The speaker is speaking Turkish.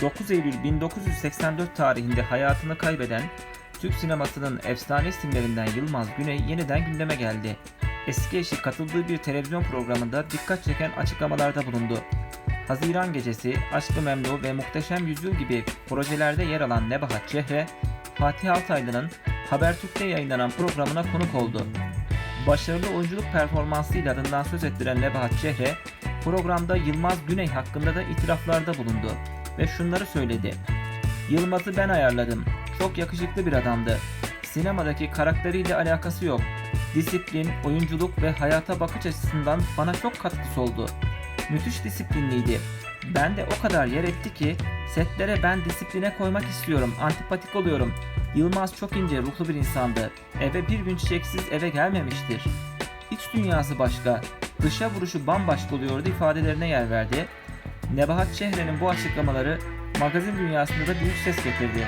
9 Eylül 1984 tarihinde hayatını kaybeden Türk sinemasının efsane isimlerinden Yılmaz Güney yeniden gündeme geldi. Eski eşi katıldığı bir televizyon programında dikkat çeken açıklamalarda bulundu. Haziran Gecesi, Aşkı Memnu ve Muhteşem Yüzyıl gibi projelerde yer alan Nebahat Çehre, Fatih Altaylı'nın Habertürk'te yayınlanan programına konuk oldu. Başarılı oyunculuk performansıyla adından söz ettiren Nebahat Çehre, programda Yılmaz Güney hakkında da itiraflarda bulundu ve şunları söyledi. Yılmaz'ı ben ayarladım. Çok yakışıklı bir adamdı. Sinemadaki karakteriyle alakası yok. Disiplin, oyunculuk ve hayata bakış açısından bana çok katkısı oldu. Müthiş disiplinliydi. Ben de o kadar yer etti ki setlere ben disipline koymak istiyorum, antipatik oluyorum. Yılmaz çok ince ruhlu bir insandı. Eve bir gün çiçeksiz eve gelmemiştir. İç dünyası başka, dışa vuruşu bambaşka oluyordu ifadelerine yer verdi. Nebahat Çehre'nin bu açıklamaları magazin dünyasında da büyük ses getirdi.